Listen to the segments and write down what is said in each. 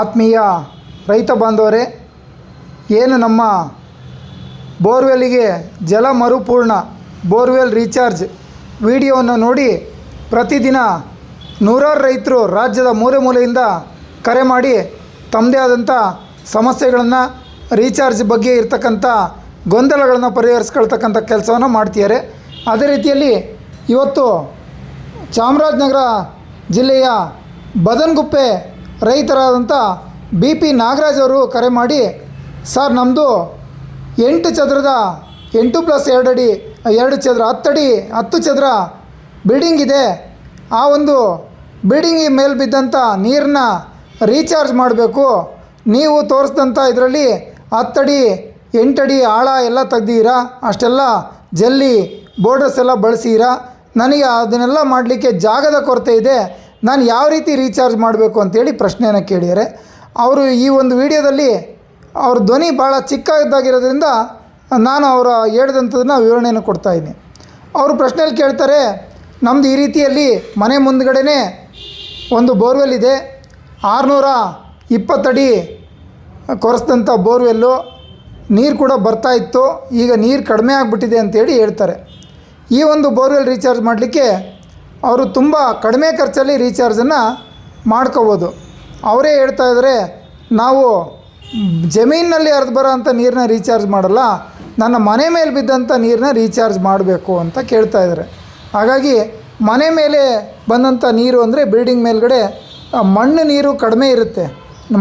ಆತ್ಮೀಯ ರೈತ ಬಾಂಧವರೇ, ಏನು ನಮ್ಮ ಬೋರ್ವೆಲ್ಲಿಗೆ ಜಲ ಮರುಪೂರ್ಣ ಬೋರ್ವೆಲ್ ರೀಚಾರ್ಜ್ ವಿಡಿಯೋವನ್ನು ನೋಡಿ ಪ್ರತಿದಿನ ನೂರಾರು ರೈತರು ರಾಜ್ಯದ ಮೂಲೆ ಮೂಲೆಯಿಂದ ಕರೆ ಮಾಡಿ ತಮ್ಮದೇ ಆದಂಥ ಸಮಸ್ಯೆಗಳನ್ನು ರೀಚಾರ್ಜ್ ಬಗ್ಗೆ ಇರ್ತಕ್ಕಂಥ ಗೊಂದಲಗಳನ್ನು ಪರಿಹರಿಸ್ಕೊಳ್ತಕ್ಕಂಥ ಕೆಲಸವನ್ನು ಮಾಡ್ತಿದ್ದಾರೆ. ಅದೇ ರೀತಿಯಲ್ಲಿ ಇವತ್ತು ಚಾಮರಾಜನಗರ ಜಿಲ್ಲೆಯ ಬದನ್ಗುಪ್ಪೆ ರೈತರಾದಂಥ ಬಿ ಪಿ ನಾಗರಾಜ್ ಅವರು ಕರೆ ಮಾಡಿ, ಸರ್ ನಮ್ಮದು ಎಂಟು ಚದರದ ಎಂಟು ಪ್ಲಸ್ ಎರಡು ಅಡಿ, ಎರಡು ಚದರ ಹತ್ತಡಿ ಹತ್ತು ಚದರ ಬಿಲ್ಡಿಂಗ್ ಇದೆ. ಆ ಒಂದು ಬಿಲ್ಡಿಂಗ್ ಮೇಲೆ ಬಿದ್ದಂಥ ನೀರನ್ನ ರೀಚಾರ್ಜ್ ಮಾಡಬೇಕು. ನೀವು ತೋರಿಸ್ದಂಥ ಇದರಲ್ಲಿ ಹತ್ತಡಿ ಎಂಟಡಿ ಆಳ ಎಲ್ಲ ತೆಗ್ದೀರಾ ಅಷ್ಟೆಲ್ಲ ಜಲ್ಲಿ ಬೋರ್ಡರ್ಸ್ ಎಲ್ಲ ಬಳಸೀರಾ ನನಗೆ ಅದನ್ನೆಲ್ಲ ಮಾಡಲಿಕ್ಕೆ ಜಾಗದ ಕೊರತೆ ಇದೆ. ನಾನು ಯಾವ ರೀತಿ ರೀಚಾರ್ಜ್ ಮಾಡಬೇಕು ಅಂತೇಳಿ ಪ್ರಶ್ನೆಯನ್ನು ಕೇಳಿದರೆ ಅವರು ಈ ಒಂದು ವಿಡಿಯೋದಲ್ಲಿ ಅವ್ರ ಧ್ವನಿ ಭಾಳ ಚಿಕ್ಕದಾಗಿರೋದ್ರಿಂದ ನಾನು ಅವರ ಹೇಳಿದಂಥದ್ದನ್ನ ವಿವರಣೆಯನ್ನು ಕೊಡ್ತಾಯಿದ್ದೀನಿ ಅವರು ಪ್ರಶ್ನೆಯಲ್ಲಿ ಕೇಳ್ತಾರೆ ನಮ್ಮದು ಈ ರೀತಿಯಲ್ಲಿ ಮನೆ ಮುಂದ್ಗಡೆನೇ ಒಂದು ಬೋರ್ವೆಲ್ ಇದೆ. ಆರುನೂರ ಇಪ್ಪತ್ತಡಿ ಕೊರೆಸಿದಂಥ ಬೋರ್ವೆಲ್ಲು. ನೀರು ಕೂಡ ಬರ್ತಾ ಇತ್ತು. ಈಗ ನೀರು ಕಡಿಮೆ ಆಗಿಬಿಟ್ಟಿದೆ ಅಂತೇಳಿ ಹೇಳ್ತಾರೆ. ಈ ಒಂದು ಬೋರ್ವೆಲ್ ರೀಚಾರ್ಜ್ ಮಾಡಲಿಕ್ಕೆ ಅವರು ತುಂಬ ಕಡಿಮೆ ಖರ್ಚಲ್ಲಿ ರೀಚಾರ್ಜನ್ನು ಮಾಡ್ಕೋಬೋದು. ಅವರೇ ಹೇಳ್ತಾ ಇದ್ದಾರೆ ನಾವು ಜಮೀನಿನಲ್ಲಿ ಹರಿದು ಬರೋ ಅಂಥ ನೀರನ್ನ ರೀಚಾರ್ಜ್ ಮಾಡಲ್ಲ, ನನ್ನ ಮನೆ ಮೇಲೆ ಬಿದ್ದಂಥ ನೀರನ್ನ ರೀಚಾರ್ಜ್ ಮಾಡಬೇಕು ಅಂತ ಕೇಳ್ತಾ ಇದ್ದಾರೆ ಹಾಗಾಗಿ ಮನೆ ಮೇಲೆ ಬಂದಂಥ ನೀರು ಅಂದರೆ ಬಿಲ್ಡಿಂಗ್ ಮೇಲ್ಗಡೆ ಮಣ್ಣು ನೀರು ಕಡಿಮೆ ಇರುತ್ತೆ.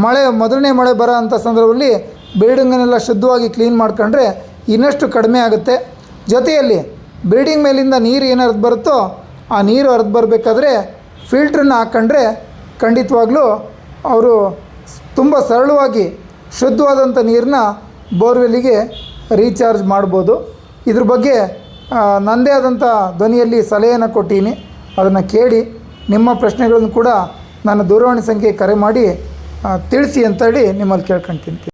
ಮಳೆ, ಮೊದಲನೇ ಮಳೆ ಬರೋ ಅಂಥ ಸಂದರ್ಭದಲ್ಲಿ ಬಿಲ್ಡಿಂಗನ್ನೆಲ್ಲ ಶುದ್ಧವಾಗಿ ಕ್ಲೀನ್ ಮಾಡ್ಕೊಂಡ್ರೆ ಇನ್ನಷ್ಟು ಕಡಿಮೆ ಆಗುತ್ತೆ. ಜೊತೆಯಲ್ಲಿ ಬಿಲ್ಡಿಂಗ್ ಮೇಲಿಂದ ನೀರು ಏನಾರು ಬರುತ್ತೋ ಆ ನೀರು ಹರಿದು ಬರಬೇಕಾದ್ರೆ ಫಿಲ್ಟ್ರನ್ನ ಹಾಕ್ಕೊಂಡ್ರೆ ಖಂಡಿತವಾಗ್ಲೂ ಅವರು ತುಂಬ ಸರಳವಾಗಿ ಶುದ್ಧವಾದಂಥ ನೀರನ್ನ ಬೋರ್ವೆಲ್ಲಿಗೆ ರೀಚಾರ್ಜ್ ಮಾಡ್ಬೋದು. ಇದ್ರ ಬಗ್ಗೆ ನನ್ನದೇ ಆದಂಥ ಧ್ವನಿಯಲ್ಲಿ ಸಲಹೆಯನ್ನು ಕೊಟ್ಟೀನಿ. ಅದನ್ನು ಕೇಳಿ ನಿಮ್ಮ ಪ್ರಶ್ನೆಗಳನ್ನು ಕೂಡ ನನ್ನ ದೂರವಾಣಿ ಸಂಖ್ಯೆ ಕರೆ ಮಾಡಿ ತಿಳಿಸಿ ಅಂತೇಳಿ ನಿಮ್ಮಲ್ಲಿ ಕೇಳ್ಕೊಳ್ತೀನಿ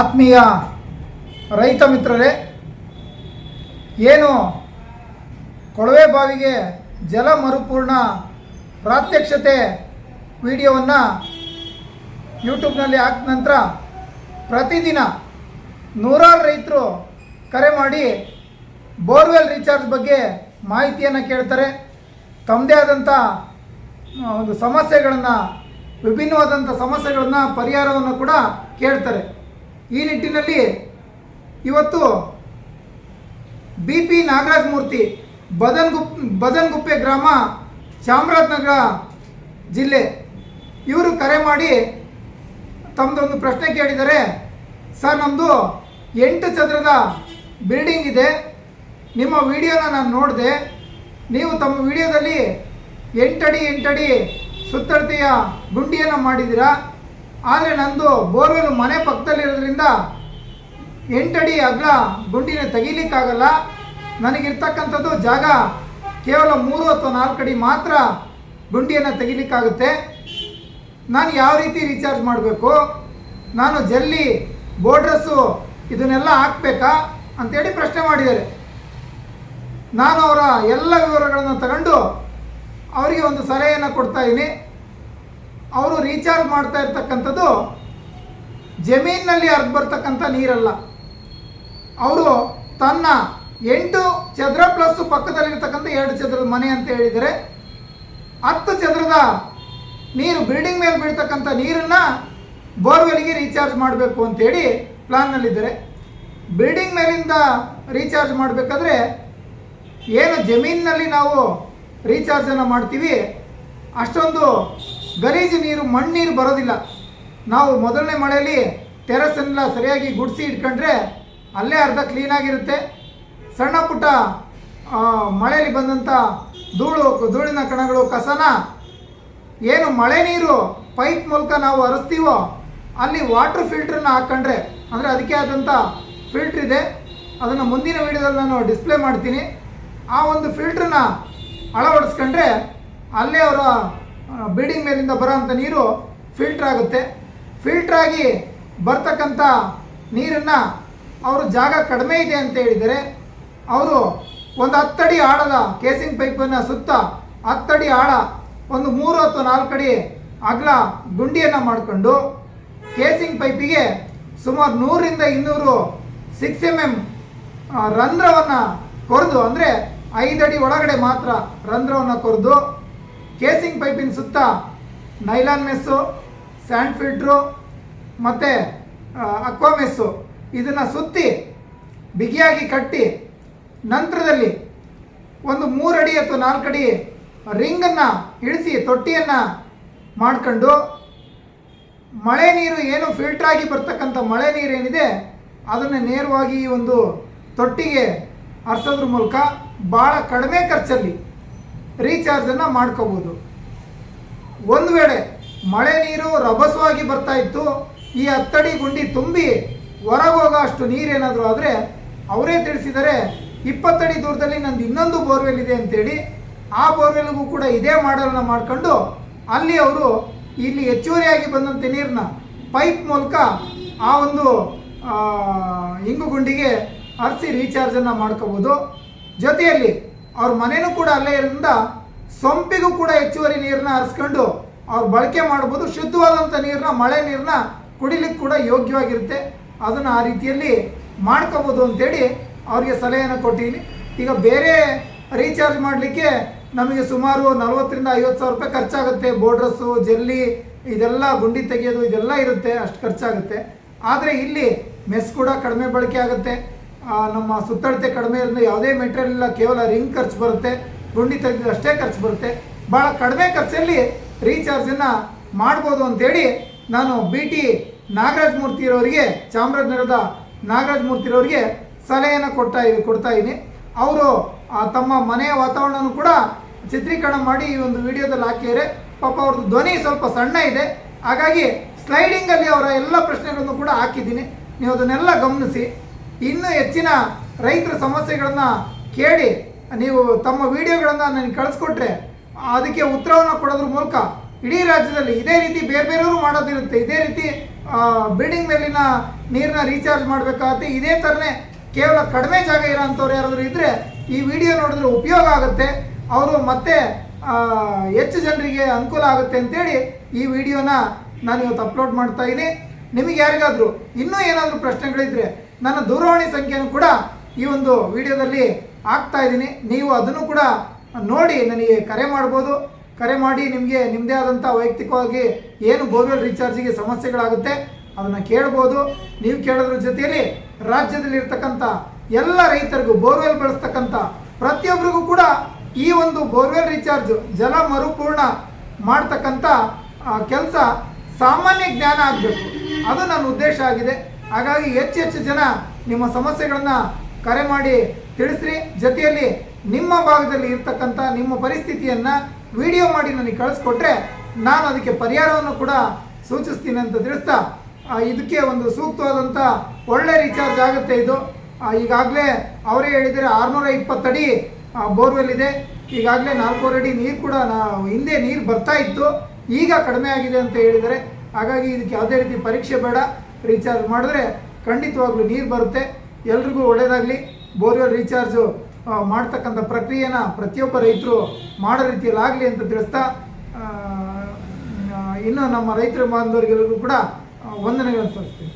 ಆತ್ಮೀಯ ರೈತ ಮಿತ್ರರೇ, ಏನು ಕೊಳವೆ ಬಾವಿಗೆ ಜಲ ಮರುಪೂರ್ಣ ಪ್ರಾತ್ಯಕ್ಷತೆ ವಿಡಿಯೋವನ್ನು ಯೂಟ್ಯೂಬ್ನಲ್ಲಿ ಹಾಕಿದ ನಂತರ ಪ್ರತಿದಿನ ನೂರಾರು ರೈತರು ಕರೆ ಮಾಡಿ ಬೋರ್ವೆಲ್ ರೀಚಾರ್ಜ್ ಬಗ್ಗೆ ಮಾಹಿತಿಯನ್ನು ಕೇಳ್ತಾರೆ. ತಮ್ಮದೇ ಆದಂಥ ಒಂದು ಸಮಸ್ಯೆಗಳನ್ನು ವಿಭಿನ್ನವಾದಂಥ ಸಮಸ್ಯೆಗಳನ್ನು ಪರಿಹಾರವನ್ನು ಕೂಡ ಕೇಳ್ತಾರೆ. ಈ ನಿಟ್ಟಿನಲ್ಲಿ ಇವತ್ತು ಬಿ ಪಿ ನಾಗರಾಜ್ ಮೂರ್ತಿ ಬದನ್ಗುಪ್ ಬದನ್ಗುಪ್ಪೆ ಗ್ರಾಮ ಚಾಮರಾಜನಗರ ಜಿಲ್ಲೆ ಇವರು ಕರೆ ಮಾಡಿ ತಮ್ಮದೊಂದು ಪ್ರಶ್ನೆ ಕೇಳಿದರೆ, ಸರ್ ನಮ್ಮದು ಎಂಟು ಚದರದ ಬಿಲ್ಡಿಂಗ್ ಇದೆ. ನಿಮ್ಮ ವಿಡಿಯೋನ ನಾನು ನೋಡಿದೆ. ನೀವು ತಮ್ಮ ವಿಡಿಯೋದಲ್ಲಿ ಎಂಟಡಿ ಎಂಟಡಿ ಸುತ್ತಳತೆಯ ಗುಂಡಿಯನ್ನು ಮಾಡಿದ್ದೀರಾ? ಆದರೆ ನಂದು ಬೋರ್ವೆಲ್ ಮನೆ ಪಕ್ಕದಲ್ಲಿರೋದ್ರಿಂದ ಎಂಟಡಿ ಅಗ್ಲ ಗುಂಡಿನ ತೆಗಿಲಿಕ್ಕಾಗಲ್ಲ. ನನಗಿರ್ತಕ್ಕಂಥದ್ದು ಜಾಗ ಕೇವಲ ಮೂರು ಅಥವಾ ನಾಲ್ಕು ಅಡಿ ಮಾತ್ರ ಗುಂಡಿಯನ್ನು ತೆಗಿಲಿಕ್ಕಾಗುತ್ತೆ. ನಾನು ಯಾವ ರೀತಿ ರೀಚಾರ್ಜ್ ಮಾಡಬೇಕು? ನಾನು ಜಲ್ಲಿ ಬೋರ್ಡ್ರಸ್ಸು ಇದನ್ನೆಲ್ಲ ಹಾಕಬೇಕಾ? ಅಂತೇಳಿ ಪ್ರಶ್ನೆ ಮಾಡಿದ್ದಾರೆ. ನಾನು ಅವರ ಎಲ್ಲ ವಿವರಗಳನ್ನು ತಗೊಂಡು ಅವರಿಗೆ ಒಂದು ಸಲಹೆಯನ್ನು ಕೊಡ್ತಾ ಇದ್ದೀನಿ. ಅವರು ರೀಚಾರ್ಜ್ ಮಾಡ್ತಾ ಇರ್ತಕ್ಕಂಥದ್ದು ಜಮೀನಿನಲ್ಲಿ ಅರ್ಧ ಬರ್ತಕ್ಕಂಥ ನೀರಲ್ಲ. ಅವರು ತನ್ನ ಎಂಟು ಚದರ ಪ್ಲಸ್ ಪಕ್ಕದಲ್ಲಿರ್ತಕ್ಕಂಥ ಎರಡು ಚದರದ ಮನೆ ಅಂತ ಹೇಳಿದರೆ ಹತ್ತು ಚದರದ ನೀರು ಬಿಲ್ಡಿಂಗ್ ಮೇಲೆ ಬೀಳ್ತಕ್ಕಂಥ ನೀರನ್ನು ಬೋರ್ವೆಲ್ಗೆ ರೀಚಾರ್ಜ್ ಮಾಡಬೇಕು ಅಂತೇಳಿ ಪ್ಲಾನ್ನಲ್ಲಿದ್ದಾರೆ ಬಿಲ್ಡಿಂಗ್ ಮೇಲಿಂದ ರೀಚಾರ್ಜ್ ಮಾಡಬೇಕಾದ್ರೆ ಏನು ಜಮೀನಿನಲ್ಲಿ ನಾವು ರೀಚಾರ್ಜನ್ನು ಮಾಡ್ತೀವಿ, ಅಷ್ಟೊಂದು ಗಲೀಜು ನೀರು, ಮಣ್ಣೀರು ಬರೋದಿಲ್ಲ. ನಾವು ಮೊದಲನೇ ಮಳೆಯಲ್ಲಿ ಟೆರಸನ್ನೆಲ್ಲ ಸರಿಯಾಗಿ ಗುಡಿಸಿ ಇಟ್ಕೊಂಡ್ರೆ ಅಲ್ಲೇ ಅರ್ಧ ಕ್ಲೀನಾಗಿರುತ್ತೆ ಸಣ್ಣ ಪುಟ್ಟ ಮಳೆಯಲ್ಲಿ ಬಂದಂಥ ಧೂಳು, ಧೂಳಿನ ಕಣಗಳು, ಕಸನ ಏನು ಮಳೆ ನೀರು ಪೈಪ್ ಮೂಲಕ ನಾವು ಹರಿಸ್ತೀವೋ ಅಲ್ಲಿ ವಾಟರ್ ಫಿಲ್ಟ್ರನ್ನ ಹಾಕ್ಕೊಂಡ್ರೆ ಅಂದರೆ ಅದಕ್ಕೆ ಆದಂಥ ಫಿಲ್ಟ್ರ್ ಇದೆ. ಅದನ್ನು ಮುಂದಿನ ವೀಡಿಯೋದಲ್ಲಿ ನಾನು ಡಿಸ್ಪ್ಲೇ ಮಾಡ್ತೀನಿ. ಆ ಒಂದು ಫಿಲ್ಟ್ರನ್ನ ಅಳವಡಿಸ್ಕೊಂಡ್ರೆ ಅಲ್ಲೇ ಅವರ ಬಿಲ್ಡಿಂಗ್ ಮೇಲಿಂದ ಬರೋವಂಥ ನೀರು ಫಿಲ್ಟ್ರ್ ಆಗುತ್ತೆ. ಫಿಲ್ಟ್ರ್ ಆಗಿ ಬರ್ತಕ್ಕಂಥ ನೀರನ್ನು ಅವರು ಜಾಗ ಕಡಿಮೆ ಇದೆ ಅಂತ ಹೇಳಿದರೆ ಅವರು ಒಂದು ಹತ್ತಡಿ ಆಳದ ಕೇಸಿಂಗ್ ಪೈಪನ್ನು ಸುತ್ತ ಹತ್ತಡಿ ಆಳ ಒಂದು ಮೂರು ಅಥವಾ ನಾಲ್ಕು ಅಡಿ ಅಗಲ ಗುಂಡಿಯನ್ನು ಮಾಡಿಕೊಂಡು ಕೇಸಿಂಗ್ ಪೈಪಿಗೆ ಸುಮಾರು ನೂರಿಂದ ಇನ್ನೂರು ಸಿಕ್ಸ್ ಎಂ ಎಂ ರಂಧ್ರವನ್ನು ಕೊರೆದು, ಅಂದರೆ ಐದಡಿ ಒಳಗಡೆ ಮಾತ್ರ ರಂಧ್ರವನ್ನು ಕೊರೆದು ಕೇಸಿಂಗ್ ಪೈಪಿನ ಸುತ್ತ ನೈಲಾನ್ ಮೆಸ್ಸು, ಸ್ಯಾಂಡ್ ಫಿಲ್ಟ್ರು ಮತ್ತು ಅಕ್ವಾ ಮೆಸ್ಸು. ಇದನ್ನು ಸುತ್ತಿ, ಬಿಗಿಯಾಗಿ ಕಟ್ಟಿ, ನಂತರದಲ್ಲಿ ಒಂದು ಮೂರಡಿ ಅಥವಾ ನಾಲ್ಕು ಅಡಿ ರಿಂಗನ್ನು ಇಳಿಸಿ, ತೊಟ್ಟಿಯನ್ನು ಮಾಡ್ಕೊಂಡು, ಮಳೆ ನೀರು ಏನು ಫಿಲ್ಟ್ರಾಗಿ ಬರ್ತಕ್ಕಂಥ ಮಳೆ ನೀರೇನಿದೆ ಅದನ್ನು ನೇರವಾಗಿ ಈ ಒಂದು ತೊಟ್ಟಿಗೆ ಹರಿಸೋದ್ರ ಮೂಲಕ ಭಾಳ ಕಡಿಮೆ ಖರ್ಚಲ್ಲಿ ರೀಚಾರ್ಜನ್ನು ಮಾಡ್ಕೋಬೋದು. ಒಂದು ವೇಳೆ ಮಳೆ ನೀರು ರಭಸವಾಗಿ ಬರ್ತಾ ಇತ್ತು, ಈ ಹತ್ತಡಿ ಗುಂಡಿ ತುಂಬಿ ಹೊರಗೋಗೋ ಅಷ್ಟು ನೀರೇನಾದರೂ ಆದರೆ ಅವರೇ ತಿಳಿಸಿದರೆ ಇಪ್ಪತ್ತಡಿ ದೂರದಲ್ಲಿ ನಂದು ಇನ್ನೊಂದು ಬೋರ್ವೆಲ್ ಇದೆ ಅಂತೇಳಿ ಆ ಬೋರ್ವೆಲ್ಗೂ ಕೂಡ ಇದೇ ಮಾಡಲನ್ನ ಮಾಡ್ಕೊಂಡು ಅಲ್ಲಿ ಅವರು ಇಲ್ಲಿ ಹೆಚ್ಚುವರಿಯಾಗಿ ಬಂದಂಥ ನೀರನ್ನ ಪೈಪ್ ಮೂಲಕ ಆ ಒಂದು ಇಂಗು ಗುಂಡಿಗೆ ಹರಿಸಿ ರೀಚಾರ್ಜನ್ನು ಮಾಡ್ಕೋಬೋದು. ಜೊತೆಯಲ್ಲಿ ಅವ್ರ ಮನೆಯೂ ಕೂಡ ಅಲ್ಲೇ ಇರೋದ್ರಿಂದ ಸೊಂಪಿಗೂ ಕೂಡ ಹೆಚ್ಚುವರಿ ನೀರನ್ನ ಹರಿಸ್ಕೊಂಡು ಅವ್ರು ಬಳಕೆ ಮಾಡ್ಬೋದು. ಶುದ್ಧವಾದಂಥ ನೀರನ್ನ ಮಳೆ ನೀರನ್ನ ಕುಡಿಲಿಕ್ಕೆ ಕೂಡ ಯೋಗ್ಯವಾಗಿರುತ್ತೆ. ಅದನ್ನು ಆ ರೀತಿಯಲ್ಲಿ ಮಾಡ್ಕೋಬೋದು ಅಂತೇಳಿ ಅವರಿಗೆ ಸಲಹೆಯನ್ನು ಕೊಟ್ಟಿದ್ದೀನಿ. ಈಗ ಬೇರೆ ರೀಚಾರ್ಜ್ ಮಾಡಲಿಕ್ಕೆ ನಮಗೆ ಸುಮಾರು ನಲವತ್ತರಿಂದ ಐವತ್ತು ಸಾವಿರ ರೂಪಾಯಿ ಖರ್ಚಾಗುತ್ತೆ. ಬೋರ್ಡ್ರಸ್ಸು ಜಲ್ಲಿ, ಇದೆಲ್ಲ ಗುಂಡಿ ತೆಗೆಯೋದು, ಇದೆಲ್ಲ ಇರುತ್ತೆ. ಅಷ್ಟು ಖರ್ಚಾಗುತ್ತೆ. ಆದರೆ ಇಲ್ಲಿ ಮೆಸ್ ಕೂಡ ಕಡಿಮೆ ಬಳಕೆ ಆಗುತ್ತೆ. ನಮ್ಮ ಸುತ್ತಳತೆ ಕಡಿಮೆ ಇರೋದ್ರಿಂದ ಯಾವುದೇ ಮೆಟೀರಿಯಲ್ ಇಲ್ಲ, ಕೇವಲ ರಿಂಗ್ ಖರ್ಚು ಬರುತ್ತೆ, ಗುಂಡಿ ತೆಗೆದು ಅಷ್ಟೇ ಖರ್ಚು ಬರುತ್ತೆ. ಭಾಳ ಕಡಿಮೆ ಖರ್ಚಲ್ಲಿ ರೀಚಾರ್ಜನ್ನು ಮಾಡ್ಬೋದು ಅಂತೇಳಿ ನಾನು ಬಿ ಟಿ ನಾಗರಾಜ್ ಮೂರ್ತಿರವರಿಗೆ ಚಾಮರಾಜನಗರದ ನಾಗರಾಜ್ ಮೂರ್ತಿರವರಿಗೆ ಸಲಹೆಯನ್ನು ಕೊಡ್ತಾ ಕೊಡ್ತಾ ಇದ್ದೀನಿ. ಅವರು ತಮ್ಮ ಮನೆಯ ವಾತಾವರಣನೂ ಕೂಡ ಚಿತ್ರೀಕರಣ ಮಾಡಿ ಈ ಒಂದು ವಿಡಿಯೋದಲ್ಲಿ ಹಾಕಿದರೆ ಪಾಪ ಅವ್ರದ್ದು ಧ್ವನಿ ಸ್ವಲ್ಪ ಸಣ್ಣ ಇದೆ. ಹಾಗಾಗಿ ಸ್ಲೈಡಿಂಗಲ್ಲಿ ಅವರ ಎಲ್ಲ ಪ್ರಶ್ನೆಗಳನ್ನು ಕೂಡ ಹಾಕಿದ್ದೀನಿ. ನೀವು ಅದನ್ನೆಲ್ಲ ಗಮನಿಸಿ. ಇನ್ನೂ ಹೆಚ್ಚಿನ ರೈತರ ಸಮಸ್ಯೆಗಳನ್ನು ಕೇಳಿ ನೀವು ತಮ್ಮ ವಿಡಿಯೋಗಳನ್ನು ನನಗೆ ಕಳಿಸ್ಕೊಟ್ರೆ ಅದಕ್ಕೆ ಉತ್ತರವನ್ನು ಕೊಡೋದ್ರ ಮೂಲಕ ಇಡೀ ರಾಜ್ಯದಲ್ಲಿ ಇದೇ ರೀತಿ ಬೇರೆ ಬೇರೆಯವರು ಮಾಡೋದಿರುತ್ತೆ. ಇದೇ ರೀತಿ ಬಿಲ್ಡಿಂಗ್ ಮೇಲಿನ ನೀರನ್ನ ರೀಚಾರ್ಜ್ ಮಾಡಬೇಕಾಗುತ್ತೆ. ಇದೇ ಥರನೇ ಕೇವಲ ಕಡಿಮೆ ಜಾಗ ಇರೋಂಥವ್ರು ಯಾರಾದರೂ ಇದ್ದರೆ ಈ ವಿಡಿಯೋ ನೋಡಿದ್ರೆ ಉಪಯೋಗ ಆಗುತ್ತೆ. ಅವರು ಮತ್ತೆ ಹೆಚ್ಚು ಜನರಿಗೆ ಅನುಕೂಲ ಆಗುತ್ತೆ ಅಂತೇಳಿ ಈ ವಿಡಿಯೋನ ನಾನು ಇವತ್ತು ಅಪ್ಲೋಡ್ ಮಾಡ್ತಾ ಇದ್ದೀನಿ. ನಿಮಗೆ ಯಾರಿಗಾದರೂ ಇನ್ನೂ ಏನಾದರೂ ಪ್ರಶ್ನೆಗಳಿದ್ರೆ ನನ್ನ ದೂರವಾಣಿ ಸಂಖ್ಯೆಯನ್ನು ಕೂಡ ಈ ಒಂದು ವಿಡಿಯೋದಲ್ಲಿ ಹಾಕ್ತಾ ಇದ್ದೀನಿ. ನೀವು ಅದನ್ನು ಕೂಡ ನೋಡಿ ನನಗೆ ಕರೆ ಮಾಡ್ಬೋದು. ಕರೆ ಮಾಡಿ ನಿಮಗೆ ನಿಮ್ಮದೇ ಆದಂಥ ವೈಯಕ್ತಿಕವಾಗಿ ಏನು ಬೋರ್ವೆಲ್ ರೀಚಾರ್ಜಿಗೆ ಸಮಸ್ಯೆಗಳಾಗುತ್ತೆ ಅದನ್ನು ಕೇಳ್ಬೋದು. ನೀವು ಕೇಳೋದ್ರ ಜೊತೆಯಲ್ಲಿ ರಾಜ್ಯದಲ್ಲಿ ಇರ್ತಕ್ಕಂಥ ಎಲ್ಲ ರೈತರಿಗೂ ಬೋರ್ವೆಲ್ ಬಳಸ್ತಕ್ಕಂಥ ಪ್ರತಿಯೊಬ್ಬರಿಗೂ ಕೂಡ ಈ ಒಂದು ಬೋರ್ವೆಲ್ ರೀಚಾರ್ಜ್ ಜಲ ಮರುಪೂರ್ಣ ಮಾಡ್ತಕ್ಕಂಥ ಕೆಲಸ ಸಾಮಾನ್ಯ ಜ್ಞಾನ ಆಗಬೇಕು. ಅದು ನನ್ನ ಉದ್ದೇಶ ಆಗಿದೆ. ಹಾಗಾಗಿ ಹೆಚ್ಚು ಹೆಚ್ಚು ಜನ ನಿಮ್ಮ ಸಮಸ್ಯೆಗಳನ್ನು ಕರೆ ಮಾಡಿ ತಿಳಿಸ್ರಿ. ಜೊತೆಯಲ್ಲಿ ನಿಮ್ಮ ಭಾಗದಲ್ಲಿ ಇರ್ತಕ್ಕಂಥ ನಿಮ್ಮ ಪರಿಸ್ಥಿತಿಯನ್ನು ವಿಡಿಯೋ ಮಾಡಿ ನನಗೆ ಕಳಿಸ್ಕೊಟ್ರೆ ನಾನು ಅದಕ್ಕೆ ಪರಿಹಾರವನ್ನು ಕೂಡ ಸೂಚಿಸ್ತೀನಿ ಅಂತ ತಿಳಿಸ್ತಾ ಇದಕ್ಕೆ ಒಂದು ಸೂಕ್ತವಾದಂಥ ಒಳ್ಳೆ ರೀಚಾರ್ಜ್ ಆಗುತ್ತೆ ಇದು. ಈಗಾಗಲೇ ಅವರೇ ಹೇಳಿದರೆ ಆರುನೂರ ಇಪ್ಪತ್ತಡಿ ಬೋರ್ವೆಲ್ ಇದೆ ಈಗಾಗಲೇ ನಾಲ್ಕೂವರೆ ಅಡಿ ನೀರು ಕೂಡ ಹಿಂದೆ ನೀರು ಬರ್ತಾ ಇತ್ತು. ಈಗ ಕಡಿಮೆ ಆಗಿದೆ ಅಂತ ಹೇಳಿದರೆ, ಹಾಗಾಗಿ ಇದಕ್ಕೆ ಯಾವುದೇ ರೀತಿ ಪರೀಕ್ಷೆ ಬೇಡ. ರೀಚಾರ್ಜ್ ಮಾಡಿದ್ರೆ ಖಂಡಿತವಾಗ್ಲೂ ನೀರು ಬರುತ್ತೆ. ಎಲ್ರಿಗೂ ಒಳ್ಳೆಯದಾಗಲಿ ಬೋರ್ವೆಲ್ ರೀಚಾರ್ಜು ಮಾಡ್ತಕ್ಕಂಥ ಪ್ರಕ್ರಿಯೆನ ಪ್ರತಿಯೊಬ್ಬ ರೈತರು ಮಾಡೋ ರೀತಿಯಲ್ಲಿ ಆಗಲಿ ಅಂತ ತಿಳಿಸ್ತಾ ಇನ್ನು ನಮ್ಮ ರೈತರ ಬಾಂಧವರಿಗೆಲ್ಲರಿಗೂ ಕೂಡ ವಂದನೆಗಳನ್ನು ಸಲ್ಲಿಸ್ತೀನಿ.